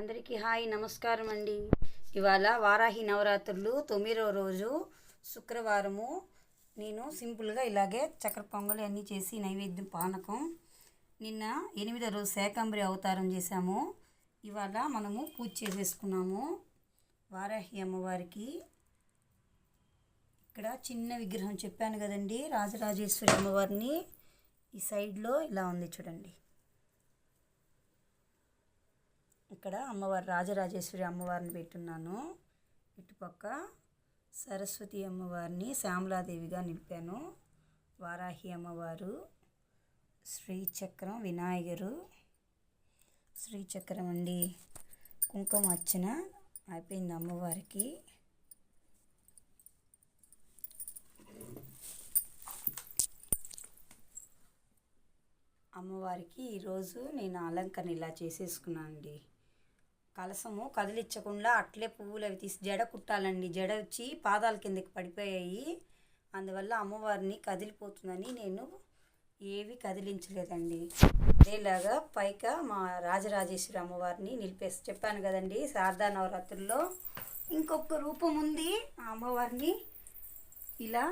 అందరికీ హాయ్ నమస్కారం అండి. ఇవాళ వారాహి నవరాత్రులు తొమ్మిదవ రోజు శుక్రవారము. నేను సింపుల్గా ఇలాగే చక్కెర పొంగలి అన్నీ చేసి నైవేద్యం పానకం. నిన్న ఎనిమిదో రోజు శాకంబరి అవతారం చేశాము. ఇవాళ మనము పూజ చేసేసుకున్నాము. వారాహి అమ్మవారికి ఇక్కడ చిన్న విగ్రహం చెప్పాను కదండి రాజరాజేశ్వరి అమ్మవారిని. ఈ సైడ్లో ఇలా ఉంది చూడండి. ఇక్కడ అమ్మవారు రాజరాజేశ్వరి అమ్మవారిని పెట్టున్నాను. ఇటుపక్క సరస్వతి అమ్మవారిని శ్యామలాదేవిగా నిలిపాను వారాహి అమ్మవారు శ్రీచక్రం వినాయకురు శ్రీచక్రం అండి. కుంకుమ అర్చన అయిపోయింది అమ్మవారికి. అమ్మవారికి ఈరోజు నేను అలంకరణ ఇలా చేసేసుకున్నాను అండి కలసము కదిలించకుండా అట్లే పువ్వులు అవి తీసి జడ కుట్టాలండి. జడ వచ్చి పాదాల కిందకి పడిపోయాయి. అందువల్ల అమ్మవారిని కదిలిపోతుందని నేను ఏవి కదిలించలేదండి. అదేలాగా పైక మా రాజరాజేశ్వరి అమ్మవారిని నిలిపేసి చెప్పాను కదండి. శారదా నవరాత్రుల్లో ఇంకొక రూపం ఉంది. ఆ అమ్మవారిని ఇలా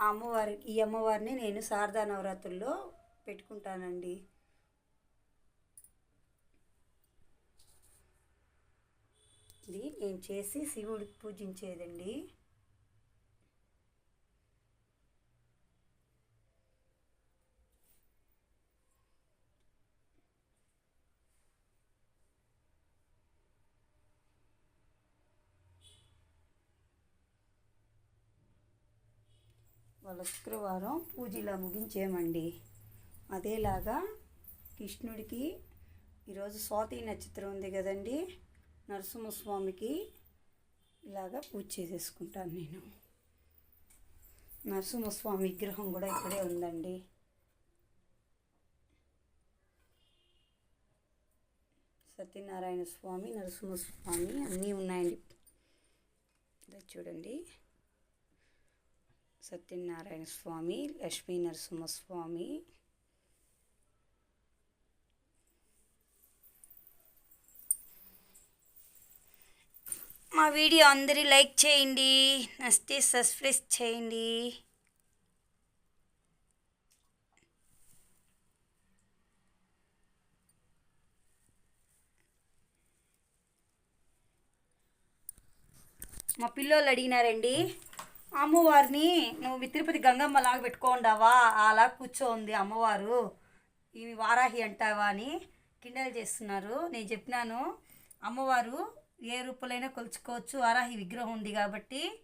ఆ అమ్మవారి ఈ అమ్మవారిని నేను శారదా నవరాత్రుల్లో పెట్టుకుంటానండి. ఇది నేను చేసి శివుడికి పూజించేదండి. వాళ్ళ శుక్రవారం పూజ ఇలా ముగించేమండి. అదేలాగా కృష్ణుడికి ఈరోజు స్వాతి నక్షత్రం ఉంది కదండి. నరసింహస్వామికి ఇలాగా పూజ చేసేసుకుంటాను నేను. నరసింహస్వామి విగ్రహం కూడా ఇక్కడే ఉందండి. సత్యనారాయణ స్వామి నరసింహస్వామి అన్నీ ఉన్నాయండి. ఇదే చూడండి. సత్యనారాయణ స్వామి లక్ష్మీ నరసింహస్వామి మా వీడియో అందరి లైక్ చేయండి. నచ్చితే సబ్స్క్రైబ్ చేయండి. మా పిల్లోళ్ళు అడిగినారండి అమ్మవారిని నువ్వు తిరుపతి గంగమ్మ లాగా పెట్టుకోండావా? అలా కూర్చోంది అమ్మవారు. ఇవి వారాహి అంటావా? అని కిండలు చేస్తున్నారు. నేను చెప్పినాను అమ్మవారు ఏ రూపంలో కొలుచుకోవచ్చు. వారాహి విగ్రహం ఉంది కాబట్టి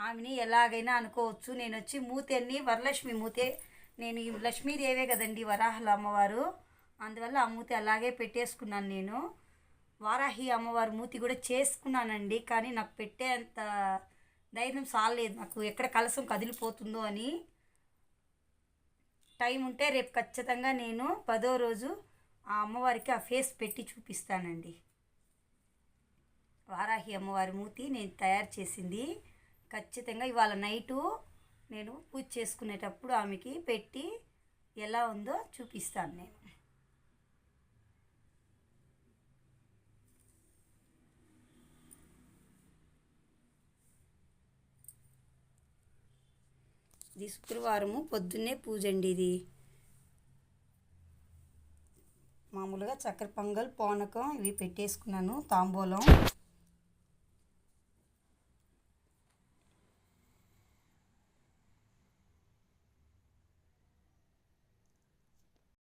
ఆమెని ఎలాగైనా అనుకోవచ్చు. నేను వచ్చి మూతేని వరలక్ష్మి మూతే. నేను ఈ లక్ష్మీదేవే కదండి వరాహల అమ్మవారు. అందువల్ల ఆ మూతి అలాగే పెట్టేసుకున్నాను నేను. వారాహి అమ్మవారి మూతి కూడా చేసుకున్నానండి. కానీ నాకు పెట్టేంత ధైర్యం సాలేదు నాకు ఎక్కడ కలసం కదిలిపోతుందో అని. టైం ఉంటే రేపు ఖచ్చితంగా నేను పదో రోజు ఆ అమ్మవారికి ఆ ఫేస్ పెట్టి చూపిస్తానండి. వారాహి అమ్మవారి మూతి నేను తయారు చేసింది. ఖచ్చితంగా ఇవాళ నైటు నేను పూజ చేసుకునేటప్పుడు ఆమెకి పెట్టి ఎలా ఉందో చూపిస్తాను నేను. ఇది శుక్రవారము పొద్దున్నే పూజ అండి ఇది. మామూలుగా చక్కెర పొంగల్ పానకం ఇవి పెట్టేసుకున్నాను తాంబూలం.